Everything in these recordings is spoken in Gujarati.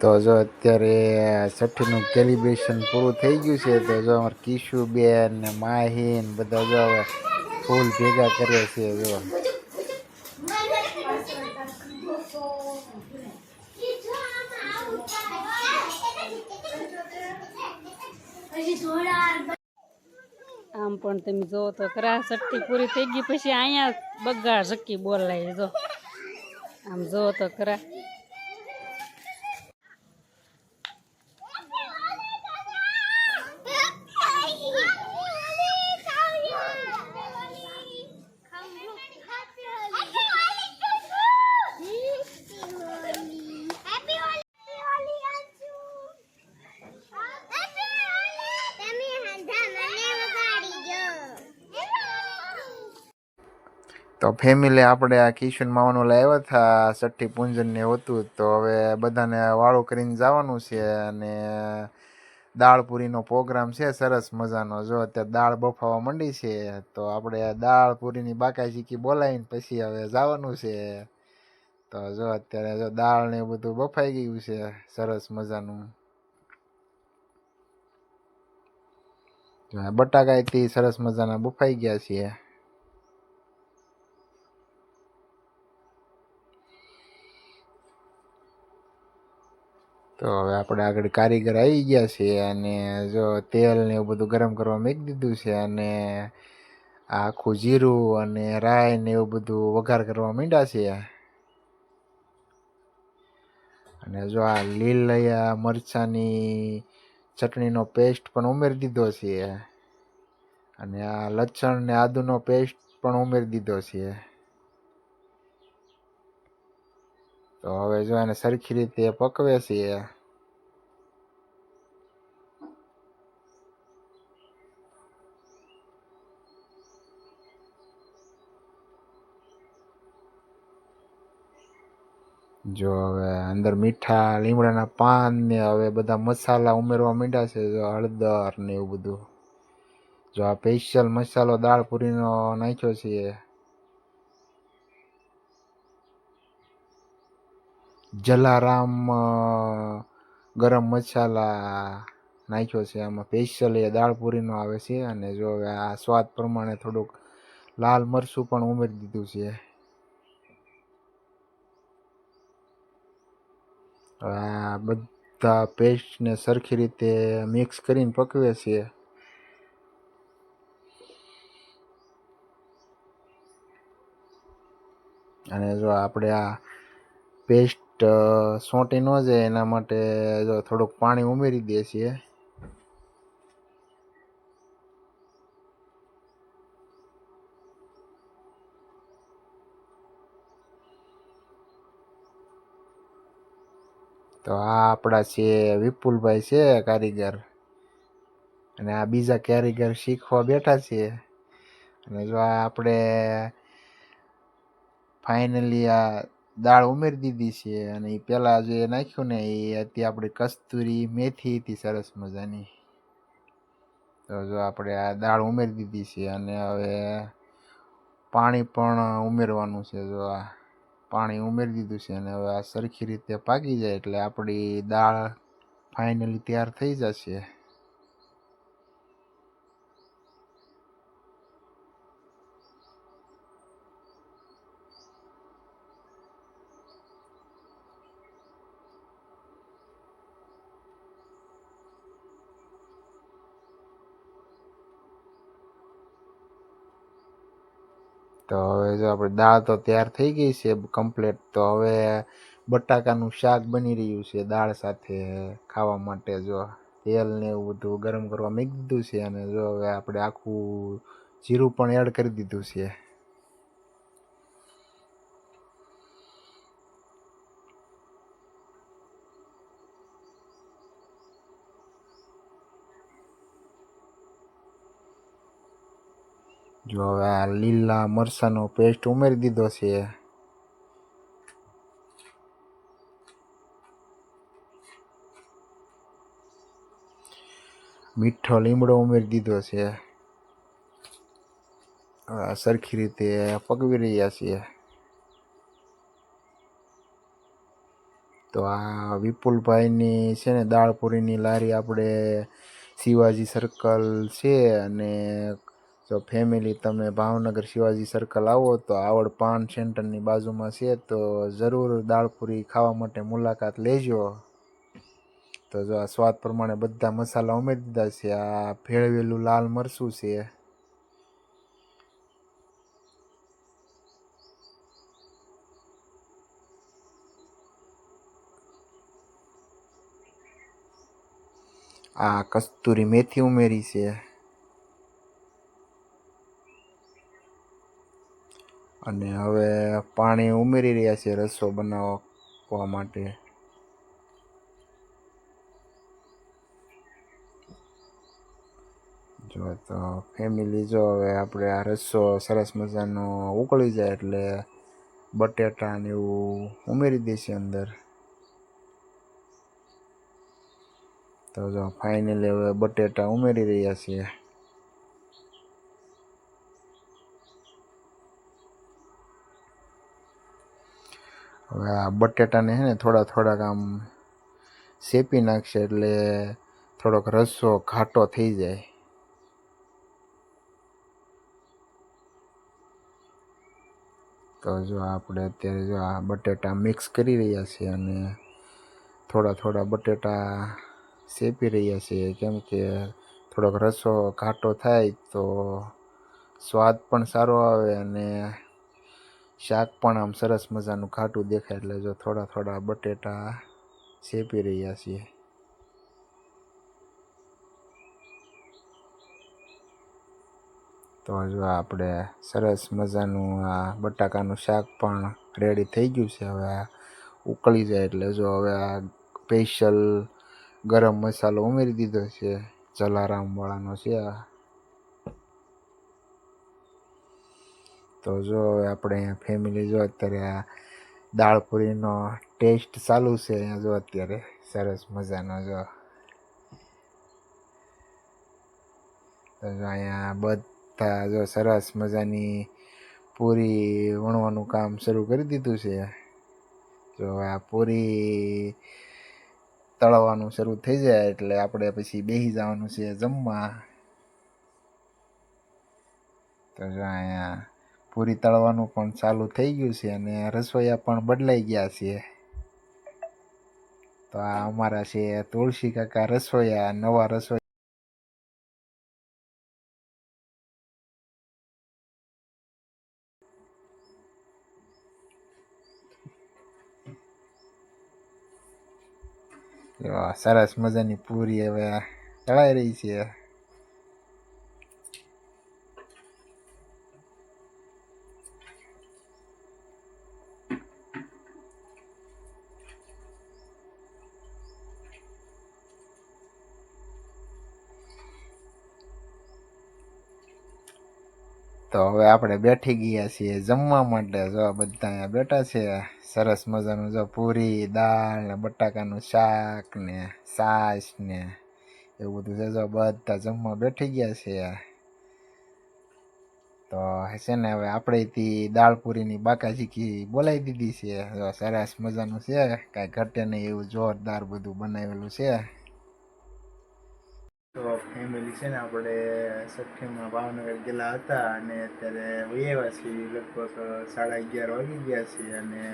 તો જો અત્યારે છઠ્ઠીનું કેલિબ્રેશન પૂરું થઈ ગયું છે, તો જો અમારે કિશુબેન ને માહીન બધા જો હવે ફૂલ ભેગા કરે છે, જો. આમ પણ તમે જો તો કરા સટ્ટી પૂરી થઈ ગઈ, પછી અહીંયા બગાડ સક્કી બોલાય જો. આમ જો તો ખરા તો ફેમિલી આપણે આ કિશન માવાનું લાવ્યા હતા છઠ્ઠી પૂંજન ને હતું. તો હવે બધાને વાળું કરીને જવાનું છે અને દાળપુરીનો પ્રોગ્રામ છે, સરસ મજાનો. જો અત્યારે દાળ બફાવા માંડી છે, તો આપણે દાળ પૂરીની બાકાઈ ચીકી બોલાવીને પછી હવે જવાનું છે. તો જો અત્યારે જો દાળ ને બધું બફાઈ ગયું છે, સરસ મજાનું. બટાકાથી સરસ મજાના બફાઈ ગયા છે તો હવે આપણે આગળ કારીગર આવી ગયા છે અને જો તેલ ને એવું બધું ગરમ કરવા મૂકી દીધું છે અને આખું જીરું અને રાય ને એવું બધું વઘાર કરવા માંડ્યા છે. અને જો આ લીલયા, મરચાની ચટણીનો પેસ્ટ પણ ઉમેરી દીધો છે. અને આ લસણ ને આદુનો પેસ્ટ પણ ઉમેરી દીધો છે. તો હવે જો એને સરખી રીતે પકવે છે જો હવે અંદર મીઠા, લીમડાના પાન ને હવે બધા મસાલા ઉમેરવા માંડ્યા છે, જો હળદર ને એવું બધું. જો આ સ્પેશિયલ મસાલો દાળ પૂરીનો નાખ્યો છે જલારામ ગરમ મસાલા નાખ્યો છે. આમાં સ્પેશિયલ એ દાળપૂરીનો આવે છે અને જો આ સ્વાદ પ્રમાણે થોડુંક લાલ મરચું પણ ઉમેરી દીધું છે. આ બધા પેસ્ટને સરખી રીતે મિક્સ કરીને પકવે છે. અને જો આપણે આ પેસ્ટ સોંટી ન જાય એના માટે જો થોડુંક પાણી ઉમેરી દઈએ છીએ તો આ આપણા છે વિપુલભાઈ છે કારીગર. અને આ બીજા કારીગર શીખવા બેઠા છે. અને જો આપણે ફાઇનલી આ દાળ ઉમેરી દીધી છે અને એ પહેલાં જે નાખ્યું ને એ હતી આપણી કસ્તુરી મેથી હતી સરસ મજાની. તો જો આપણે આ દાળ ઉમેરી દીધી છે અને હવે પાણી પણ ઉમેરવાનું છે જો આ પાણી ઉમેરી દીધું છે અને હવે આ સરખી રીતે પાકી જાય એટલે આપણી દાળ ફાઇનલી તૈયાર થઈ જશે. તો હવે જો આપણે દાળ તો તૈયાર થઈ ગઈ છે કમ્પ્લીટ તો હવે બટાકાનું શાક બની રહ્યું છે દાળ સાથે ખાવા માટે. જો તેલ ને એવું બધું ગરમ કરવા મૂકી દીધું છે અને જો હવે આપણે આખું જીરું પણ એડ કરી દીધું છે. જો હવે આ લીલા મરચાંનો પેસ્ટ ઉમેરી દીધો છે. મીઠો લીમડો ઉમેરી દીધો છે. સરખી રીતે પકવી રહ્યા છીએ. તો આ વિપુલભાઈની છે ને દાળપુરીની લારી આપણે શિવાજી સર્કલ છે અને જો ફેમિલી તમે ભાવનગર શિવાજી સર્કલ આવો તો આવડ પાન સેન્ટરની બાજુમાં છે તો જરૂર દાળપુરી ખાવા માટે મુલાકાત લેજો. તો જો આ સ્વાદ પ્રમાણે બધા મસાલા ઉમેરી દીધા છે, આ ભેળવેલું લાલ મરચું છે. આ કસ્તુરી મેથી ઉમેરી છે. અને હવે પાણી ઉમેરી રહ્યા છે રસો બનાવવા માટે. જો તો ફેમિલી જો હવે આપણે આ રસો સરસ મજાનો ઉકળી જાય એટલે બટેટા ને એવું ઉમેરી દઈશું અંદર. તો જો ફાઇનલી હવે બટેટા ઉમેરી રહ્યા છીએ હવે આ બટેટાને છે ને થોડા થોડાક આમ શેપી નાખશે એટલે થોડોક રસો ઘાટો થઈ જાય. તો જો આપણે અત્યારે જો આ બટેટા મિક્સ કરી રહ્યા છીએ અને થોડા થોડા બટેટા શેપી રહ્યા છીએ કેમ કે થોડોક રસો ઘાટો થાય તો સ્વાદ પણ સારો આવે અને શાક પણ આમ સરસ મજાનું ખાટું દેખાય એટલે જો થોડા થોડા બટેટા શેપી રહ્યા છીએ. તો જો આપણે સરસ મજાનું આ બટાકાનું શાક પણ રેડી થઈ ગયું છે. હવે ઉકળી જાય એટલે જો હવે આ સ્પેશિયલ ગરમ મસાલો ઉમેરી દીધો છે. જલારામવાળાનો છે આ. તો જો આપણે અહીંયા ફેમિલી જો અત્યારે આ દાળપુરીનો ટેસ્ટ ચાલુ છે અહીંયા જો અત્યારે. સરસ મજાનો જો. તો જો અહીંયા બધા જો સરસ મજાની પૂરી વણવાનું કામ શરૂ કરી દીધું છે. જો આ પૂરી તળવાનું શરૂ થઈ જાય એટલે આપણે પછી બેસી જવાનું છે જમવા. તો જો અહીંયા પૂરી તળવાનું પણ ચાલુ થઈ ગયું છે અને રસોઈયા પણ બદલાઈ ગયા છે. તો આ અમારા છે તુલસી કાકા રસોઈયા નવા રસોઈ સરસ મજાની પૂરી હવે તળાઈ રહી છે. તો હવે આપણે બેઠી ગયા છીએ જમવા માટે. જો બધા અહીંયા બેઠા છે, સરસ મજાનું જો પૂરી, દાળ ને બટાકાનું શાક ને છાશ ને એવું બધું છે. જો બધા જમવા બેઠી ગયા છે. તો છે ને હવે આપણે થી દાળ પૂરીની બાકાજીકી બોલાવી દીધી છે. જો સરસ મજાનું છે. કાંઈ ઘટે નહીં એવું જોરદાર બધું બનાવેલું છે. છે ને, આપણે સખીમાં ભાવનગર ગયેલા હતા અને અત્યારે વૈયા છીએ, લગભગ સાડા અગિયાર વાગી ગયા છીએ અને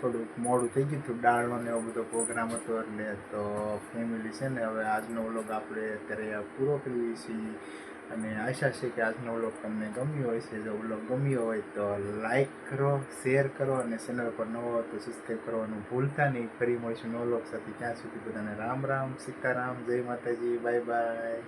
થોડુંક મોડું થઈ ગયું હતું, દાળનો ને એવો બધો પ્રોગ્રામ હતો એટલે તો ફેમિલી છે ને, હવે આજનો વ્લોગ આપણે અત્યારે પૂરો કરીએ છીએ અને આશા છે કે આજનો વ્લોગ તમને ગમ્યો હોય છે જો વ્લોગ ગમ્યો હોય તો લાઈક કરો શેર કરો અને ચેનલ પર નવો હોય તો સબસ્ક્રાઈબ કરવાનું ભૂલતા નહીં. ફરી મળીશું નવો વ્લોગ સાથે. ત્યાં સુધી બધાને રામ રામ, સીતારામ, જય માતાજી બાય બાય